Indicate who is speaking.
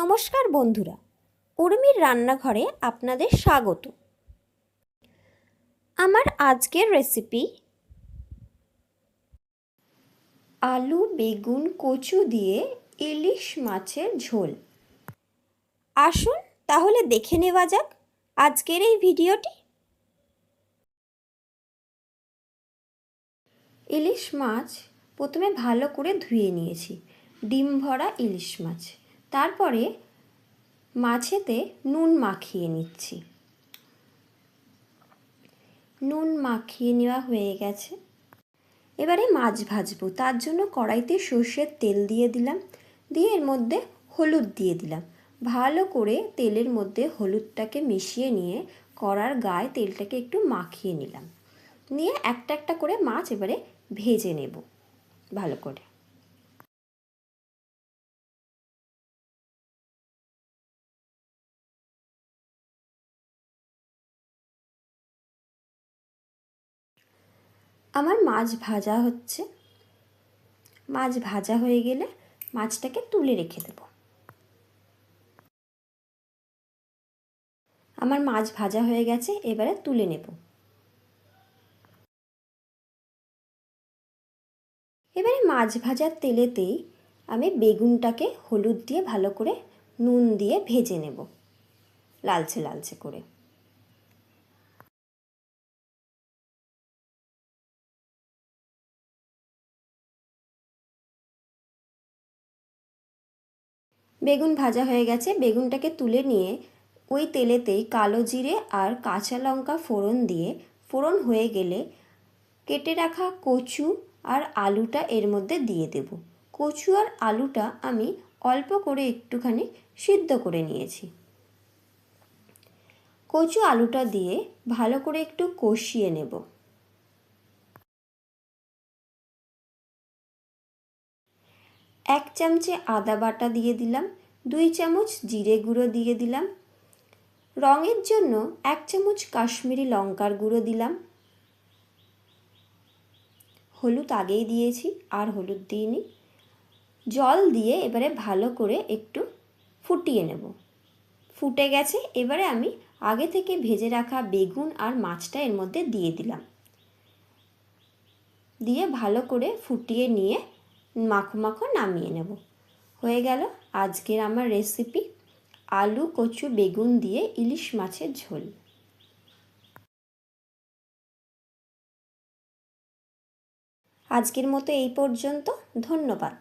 Speaker 1: নমস্কার বন্ধুরা, উর্মির রান্নাঘরে আপনাদের স্বাগত। আমার আজকের রেসিপি আলু, বেগুন, কচু দিয়ে ইলিশ মাছের ঝোল। আসুন তাহলে দেখে নেওয়া যাক আজকের এই ভিডিওটি। ইলিশ মাছ প্রথমে ভালো করে ধুয়ে নিয়েছি, ডিম ভরা ইলিশ মাছ। তারপরে মাছেতে নুন মাখিয়ে নিচ্ছি। নুন মাখিয়ে নেওয়া হয়ে গেছে। এবারে মাছ ভাজবো। তার জন্য কড়াইতে সর্ষের তেল দিয়ে দিলাম। দিয়ে এর মধ্যে হলুদ দিয়ে দিলাম। ভালো করে তেলের মধ্যে হলুদটাকে মিশিয়ে নিয়ে কড়ার গায়ে তেলটাকে একটু মাখিয়ে নিলাম। নিয়ে একটা একটা করে মাছ এবারে ভেজে নেব ভালো করে। আমার মাছ ভাজা হচ্ছে। মাছ ভাজা হয়ে গেলে মাছটাকে তুলে রেখে দেব। আমার মাছ ভাজা হয়ে গেছে, এবারে তুলে নেব। এবারে মাছ ভাজার তেলেতেই আমি বেগুনটাকে হলুদ দিয়ে ভালো করে নুন দিয়ে ভেজে নেব, লালচে লালচে করে। বেগুন ভাজা হয়ে গেছে। বেগুনটাকে তুলে নিয়ে ওই তেলেতেই কালো জিরে আর কাঁচা লঙ্কা ফোড়ন দিয়ে, ফোড়ন হয়ে গেলে কেটে রাখা কচু আর আলুটা এর মধ্যে দিয়ে দেব। কচু আর আলুটা আমি অল্প করে একটুখানি সিদ্ধ করে নিয়েছি। কচু আলুটা দিয়ে ভালো করে একটু কষিয়ে নেব। এক চামচে আদা বাটা দিয়ে দিলাম। দুই চামচ জিরে গুঁড়ো দিয়ে দিলাম। রঙের জন্য এক চামচ কাশ্মীরি লঙ্কার গুঁড়ো দিলাম। হলুদ আগেই দিয়েছি, আর হলুদ দিইনি। জল দিয়ে এবারে ভালো করে একটু ফুটিয়ে নেব। ফুটে গেছে, এবারে আমি আগে থেকে ভেজে রাখা বেগুন আর মাছটা এর মধ্যে দিয়ে দিলাম। দিয়ে ভালো করে ফুটিয়ে নিয়ে মাখো মাখো নামিয়ে নেব। হয়ে গেল আজকের আমার রেসিপি আলু, কচু, বেগুন দিয়ে ইলিশ মাছের ঝোল। আজকের মতো এই পর্যন্ত, ধন্যবাদ।